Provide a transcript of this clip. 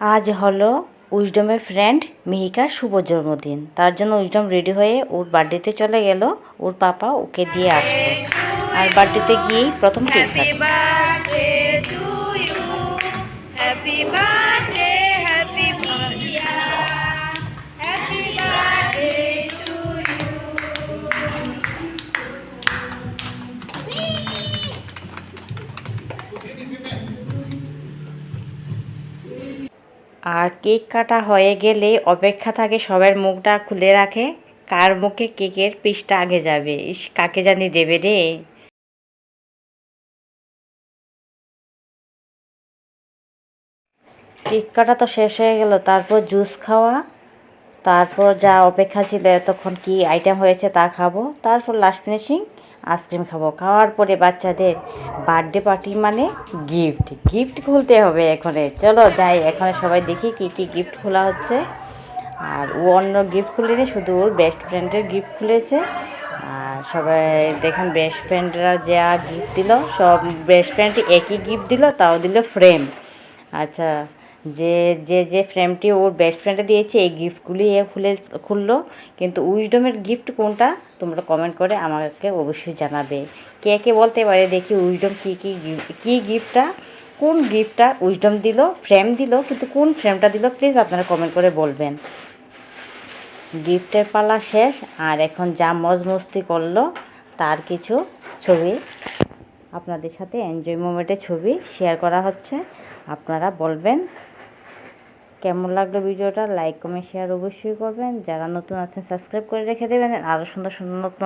আজ হলো উইজডমের ফ্রেন্ড মিহিকার শুভ জন্মদিন। তার জন্য উইজডম রেডি হয়ে ওর বার্থডেতে চলে গেল। ওর পাপা ওকে দিয়ে আসলো। আর বার্থডেতে গিয়েই প্রথম কেক আর কেক কাটা হয়ে গেলে অপেক্ষা থাকে সবার মুখটা খুলে রাখে। কার মুখে কেকের পিসটা আগে যাবে? ইস, কাকে জানি দেবে রে। কেক কাটা তো শেষ হয়ে গেল, তারপর জুস খাওয়া। তারপর যা অপেক্ষা ছিল, এতক্ষণ কি আইটেম হয়েছে তা খাব। তারপর লাস্ট ফিনিশিং আইসক্রিম খাব। খাওয়ার পরে বাচ্চাদের বার্থডে পার্টি মানে গিফট গিফট খুলতে হবে এখানে। চলো যাই, এখানে সবাই দেখি কি কি গিফট খোলা হচ্ছে। আর ও অন্য গিফট খুলেনি, শুধু ওর বেস্ট ফ্রেন্ডের গিফট খুলেছে। আর সবাই দেখেন বেস্ট ফ্রেন্ডরা যা গিফট দিল, সব বেস্ট ফ্রেন্ড একই গিফট দিল, তাও দিল ফ্রেম আচ্ছা যে যে যে ফ্রেমটি ওর বেস্ট ফ্রেন্ডে দিয়েছে, এই গিফটগুলি এ খুলে, খুললো। কিন্তু উইজডমের গিফট কোনটা, তোমরা কমেন্ট করে আমাকে অবশ্যই জানাবে। কে কে বলতে পারে, দেখি উইজডম কী কী কী গিফটটা কোন গিফটটা উইজডম দিল ফ্রেম দিল, কিন্তু কোন ফ্রেমটা দিল প্লিজ আপনারা কমেন্ট করে বলবেন। গিফটের পালা শেষ, আর এখন যা মজ মস্তি করল, তার কিছু ছবি আপনাদের সাথে এনজয় মোমেন্টের ছবি শেয়ার করা হচ্ছে। আপনারা বলবেন। কেমন লাগল ভিডিওটা? লাইক কমেন্ট শেয়ার অবশ্যই করবেন। যারা নতুন আছেন সাবস্ক্রাইব করে রেখে দেবেন। আরও সুন্দর সুন্দর নতুন